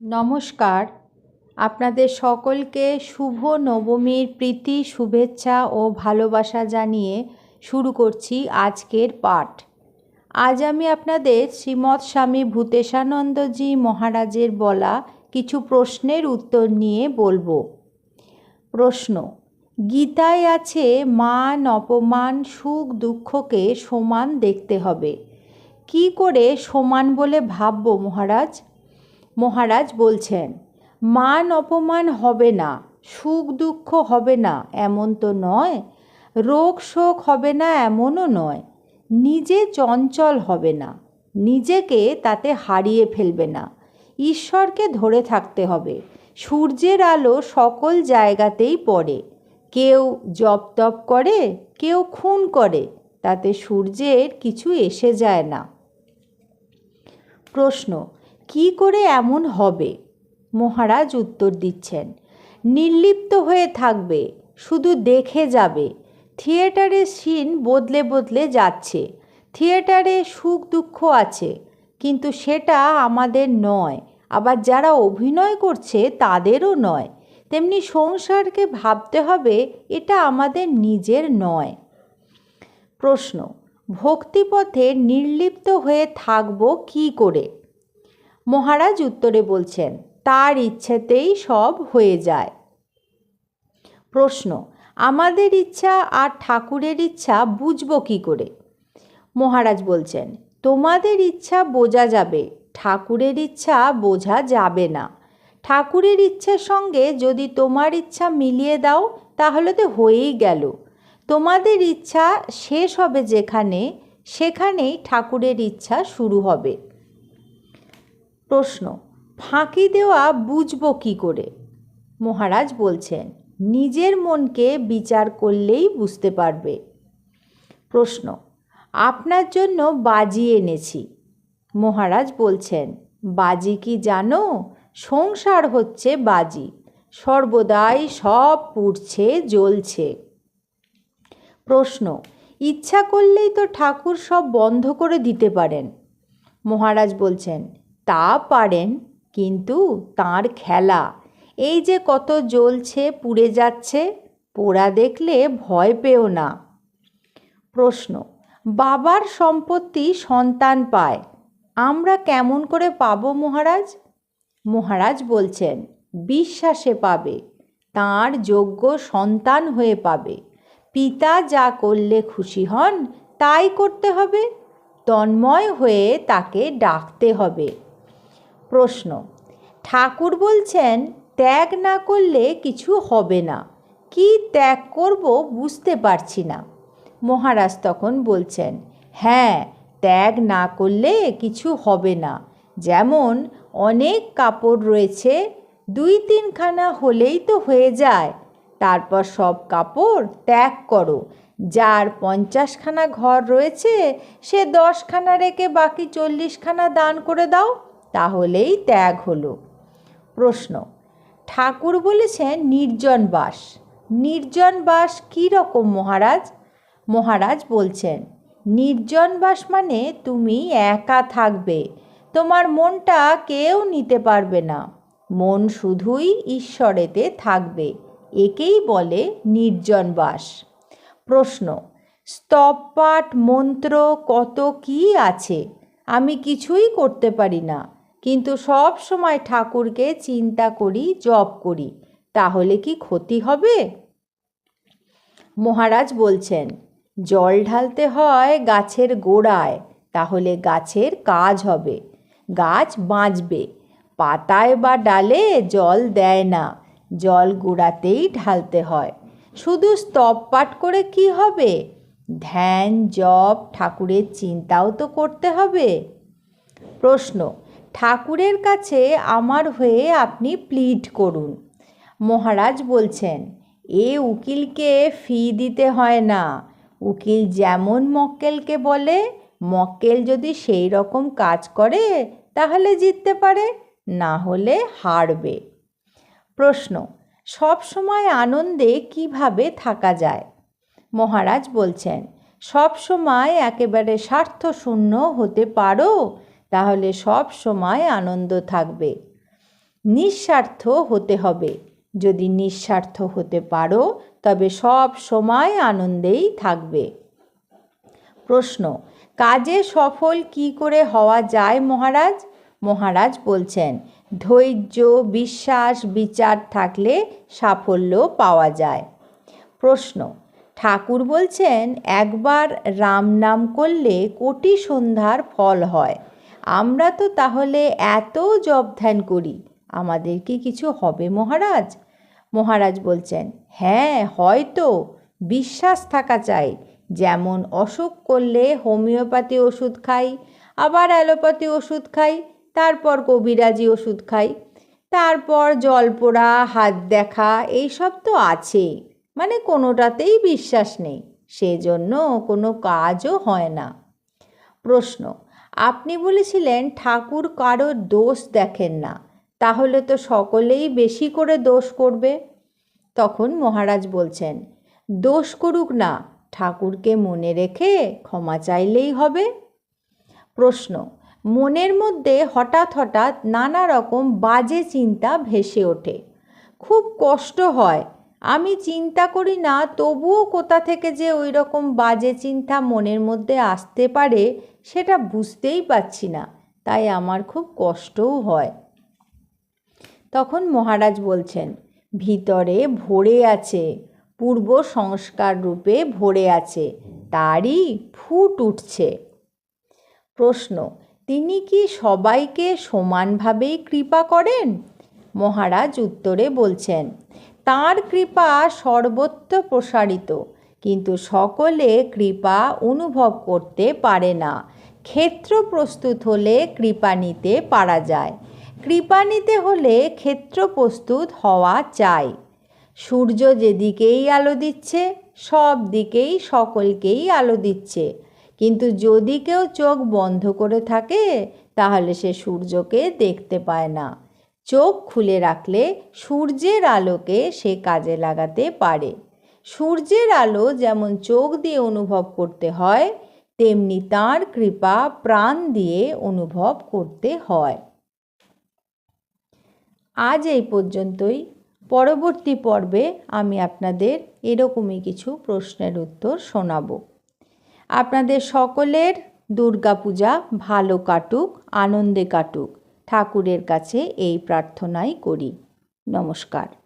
নমস্কার। আপনাদের সকলকে শুভ নবমীর প্রীতি, শুভেচ্ছা ও ভালোবাসা জানিয়ে শুরু করছি আজকের পাঠ। আজ আমি আপনাদের শ্রীমৎ স্বামী ভূতেশানন্দজি মহারাজের বলা কিছু প্রশ্নের উত্তর নিয়ে বলব। প্রশ্ন, গীতায় আছে মান, অপমান, সুখ, দুঃখকে সমান দেখতে হবে। কি করে সমান বলে ভাববো মহারাজ? মহারাজ বলছেন, মান অপমান হবে না, সুখ দুঃখ হবে না, এমন তো নয়। রোগ শোক হবে না, এমনও নয়। নিজে চঞ্চল হবে না, নিজেকে তাতে হারিয়ে ফেলবে না। ঈশ্বরকে ধরে থাকতে হবে। সূর্যের আলো সকল জায়গাতেই পড়ে। কেউ জপ তপ করে, কেউ খুন করে, তাতে সূর্যের কিছু এসে যায় না। প্রশ্ন কি করে এমন হবে? মহারাজ উত্তর দিচ্ছেন, নির্লিপ্ত হয়ে থাকবে, শুধু দেখে যাবে। থিয়েটারের সিন বদলে বদলে যাচ্ছে, থিয়েটারে সুখ দুঃখ আছে, কিন্তু সেটা আমাদের নয়, আবার যারা অভিনয় করছে তাদেরও নয়। তেমনি সংসারকে ভাবতে হবে, এটা আমাদের নিজের নয়। প্রশ্ন, ভক্তিপথে নির্লিপ্ত হয়ে থাকব কি করে? মহারাজ উত্তরে বলছেন, তার ইচ্ছেতেই সব হয়ে যায়। প্রশ্ন, আমাদের ইচ্ছা আর ঠাকুরের ইচ্ছা বুঝব কী করে? মহারাজ বলছেন, তোমাদের ইচ্ছা বোঝা যাবে, ঠাকুরের ইচ্ছা বোঝা যাবে না। ঠাকুরের ইচ্ছের সঙ্গে যদি তোমার ইচ্ছা মিলিয়ে দাও, তাহলে তো হয়েই গেল। তোমাদের ইচ্ছা শেষ হবে যেখানে, সেখানেই ঠাকুরের ইচ্ছা শুরু হবে। প্রশ্ন, ফাঁকি দেওয়া বুঝব কী করে? মহারাজ বলছেন, নিজের মনকে বিচার করলেই বুঝতে পারবে। প্রশ্ন, আপনার জন্য বাজি এনেছি। মহারাজ বলছেন, বাজি কি জানো? সংসার হচ্ছে বাজি। সর্বদাই সব পুড়ছে, জ্বলছে। প্রশ্ন, ইচ্ছা করলেই তো ঠাকুর সব বন্ধ করে দিতে পারেন। মহারাজ বলছেন তা পারেন কিন্তু তার খেলা। এই যে কত জ্বলছে, পুড়ে যাচ্ছে, পোড়া দেখলে ভয় পেও না। প্রশ্ন, বাবার সম্পত্তি সন্তান পায়। আমরা কেমন করে পাবো মহারাজ? মহারাজ বলছেন, বিশ্বাসে পাবে, তাঁর যোগ্য সন্তান হয়ে পাবে। পিতা যা করলে খুশি হন, তাই করতে হবে। তন্ময় হয়ে তাকে ডাকতে হবে। প্রশ্ন। ঠাকুর বলছেন, ত্যাগ না করলে কিছু হবে না। কি ত্যাগ করব বুঝতে পারছি না। মহারাজ তখন বলছেন হ্যাঁ ত্যাগ না করলে কিছু হবে না। যেমন অনেক কাপড় রয়েছে, দুই তিনখানা হলেই তো হয়ে যায়। তারপর সব কাপড় ত্যাগ করো। যার পঞ্চাশখানা ঘর রয়েছে, সে দশখানা রেখে বাকি চল্লিশখানা দান করে দাও। তাহলেই ত্যাগ হলো। প্রশ্ন, ঠাকুর বলেছেন নির্জন বাস। নির্জন বাস কী রকম মহারাজ? মহারাজ বলছেন, নির্জন বাস মানে তুমি একা থাকবে, তোমার মনটা কেউ নিতে পারবে না। মন শুধুই ঈশ্বরেতে থাকবে, একেই বলে নির্জন বাস। প্রশ্ন স্তব পাঠ মন্ত্র কত কি আছে? আমি কিছুই করতে পারি না। কিন্তু সব সময় ঠাকুরকে চিন্তা করি, জপ করি, তাহলে কি ক্ষতি হবে? মহারাজ বলছেন, জল ঢালতে হয় গাছের গোড়ায়, তাহলে গাছের কাজ হবে। গাছ বাঁচবে। পাতায় বা ডালে জল দেয় না, জল গোড়াতেই ঢালতে হয়। শুধু স্তব পাঠ করে কি হবে? ধ্যান, জপ, ঠাকুরের চিন্তাও তো করতে হবে। প্রশ্ন ঠাকুরের কাছে আমার হয়ে আপনি প্লিড করুন। মহারাজ বলছেন, এ উকিলকে ফি দিতে হয় না। উকিল যেমন মক্কেলকে বলে, মক্কেল যদি সেই রকম কাজ করে, তাহলে জিততে পারে, না হলে হারবে। প্রশ্ন, সব সময় আনন্দে কীভাবে থাকা যায়? মহারাজ বলছেন, সব সময় একেবারে স্বার্থশূন্য হতে পারো তাহলে সব সময় আনন্দ থাকবে। নিঃস্বার্থ হতে হবে। যদি নিঃস্বার্থ হতে পারো, তবে সব সময় আনন্দেই থাকবে। প্রশ্ন, কাজে সফল কি করে হওয়া যায় মহারাজ? মহারাজ বলছেন, ধৈর্য, বিশ্বাস, বিচার থাকলে সাফল্য পাওয়া যায়। প্রশ্ন, ঠাকুর বলছেন, একবার রাম নাম করলে কোটি সন্ধ্যার ফল হয়। আমরা তো তাহলে এত জব ধ্যান করি, আমাদের কি কিছু হবে মহারাজ? মহারাজ বলছেন হ্যাঁ হয়তো, বিশ্বাস থাকা চাই, যেমন অসুখ করলে হোমিওপ্যাথি ওষুধ খাই, আবার অ্যালোপ্যাথি ওষুধ খাই, তারপর কবিরাজি ওষুধ খাই, তারপর জল পোড়া, হাত দেখা, এইসব তো আছেই মানে কোনোটাতেই বিশ্বাস নেই, সেজন্য কোনো কাজও হয় না। প্রশ্ন আপনি বলেছিলেন, ঠাকুর কারও দোষ দেখেন না, তাহলে তো সকলেই বেশি করে দোষ করবে। তখন মহারাজ বলছেন, দোষ করুক না, ঠাকুরকে মনে রেখে ক্ষমা চাইলেই হবে। প্রশ্ন, মনের মধ্যে হঠাৎ হঠাৎ নানা রকম বাজে চিন্তা ভেসে ওঠে। খুব কষ্ট হয় আমি চিন্তা করি না, তবুও কোথা থেকে যে ওই রকম বাজে চিন্তা মনের মধ্যে আসতে পারে সেটা বুঝতেই পারছি না, তাই আমার খুব কষ্টও হয়। তখন মহারাজ বলছেন, ভিতরে ভরে আছে, পূর্ব সংস্কার রূপে ভরে আছে, তারই ফুট উঠছে। প্রশ্ন, তিনি কি সবাইকে সমানভাবেই কৃপা করেন? মহারাজ উত্তরে বলছেন তার কৃপা সর্বত্র প্রসারিত, কিন্তু সকলে কৃপা অনুভব করতে পারে না। ক্ষেত্র প্রস্তুত হলে কৃপা নিতে পারা যায়। কৃপা নিতে হলে ক্ষেত্র প্রস্তুত হওয়া চাই। সূর্য যেদিকেই আলো দিচ্ছে, সব দিকেই সকলকেই আলো দিচ্ছে। কিন্তু যদি কেউ চোখ বন্ধ করে থাকে, তাহলে সে সূর্যকে দেখতে পায় না। চোখ খুলে রাখলে সূর্যের আলোকে সে কাজে লাগাতে পারে। সূর্যের আলো যেমন চোখ দিয়ে অনুভব করতে হয়, তেমনি তাঁর কৃপা প্রাণ দিয়ে অনুভব করতে হয়। আজ এই পর্যন্তই। পরবর্তী পর্বে আমি আপনাদের এরকমই কিছু প্রশ্নের উত্তর শোনাব। আপনাদের সকলের দুর্গাপূজা ভালো কাটুক, আনন্দে কাটুক। ঠাকুরের কাছে এই প্রার্থনাই করি। নমস্কার।